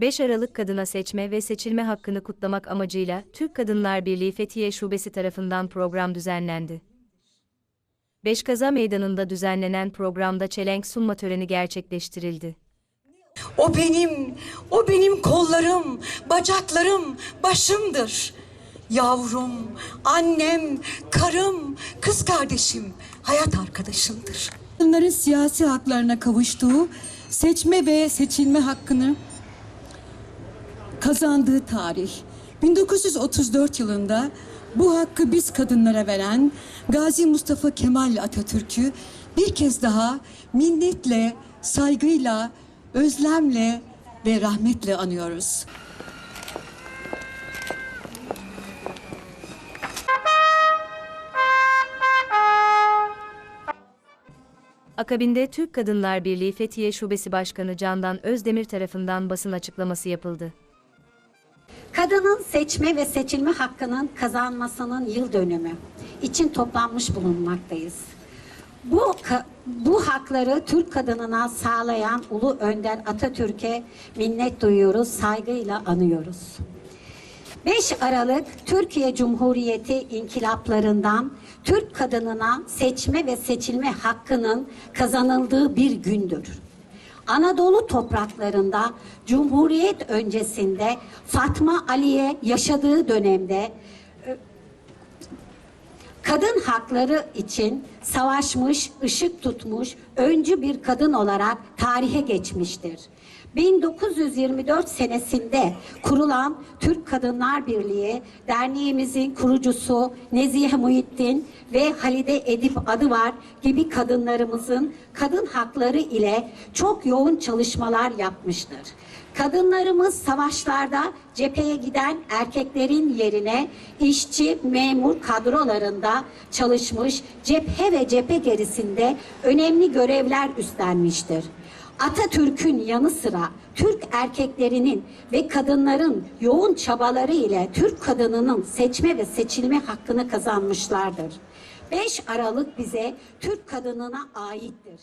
5 Aralık Kadına Seçme ve Seçilme Hakkını kutlamak amacıyla Türk Kadınlar Birliği Fethiye Şubesi tarafından program düzenlendi. Beşkaza Meydanı'nda düzenlenen programda çelenk sunma töreni gerçekleştirildi. O benim, o benim kollarım, bacaklarım, başımdır. Yavrum, annem, karım, kız kardeşim, hayat arkadaşımdır. kadınların siyasi haklarına kavuştuğu seçme ve seçilme hakkını kazandığı tarih. 1934 yılında bu hakkı biz kadınlara veren Gazi Mustafa Kemal Atatürk'ü bir kez daha minnetle, saygıyla, özlemle ve rahmetle anıyoruz. Akabinde Türk Kadınlar Birliği Fethiye Şubesi Başkanı Candan Özdemir tarafından basın açıklaması yapıldı. Kadının seçme ve seçilme hakkının kazanmasının yıl dönümü için toplanmış bulunmaktayız. Bu bu hakları Türk kadınına sağlayan Ulu Önder Atatürk'e minnet duyuyoruz, saygıyla anıyoruz. 5 Aralık Türkiye Cumhuriyeti inkılaplarından Türk kadınına seçme ve seçilme hakkının kazanıldığı bir gündür. Anadolu topraklarında Cumhuriyet öncesinde Fatma Aliye yaşadığı dönemde kadın hakları için savaşmış, ışık tutmuş, öncü bir kadın olarak tarihe geçmiştir. 1924 senesinde kurulan Türk Kadınlar Birliği derneğimizin kurucusu Nezihe Muhittin ve Halide Edip Adıvar gibi kadınlarımızın kadın hakları ile çok yoğun çalışmalar yapmıştır. Kadınlarımız savaşlarda cepheye giden erkeklerin yerine işçi, memur kadrolarında çalışmış, cephe ve cephe gerisinde önemli görevler üstlenmiştir. Atatürk'ün yanı sıra Türk erkeklerinin ve kadınların yoğun çabaları ile Türk kadınının seçme ve seçilme hakkını kazanmışlardır. 5 Aralık bize Türk kadınına aittir.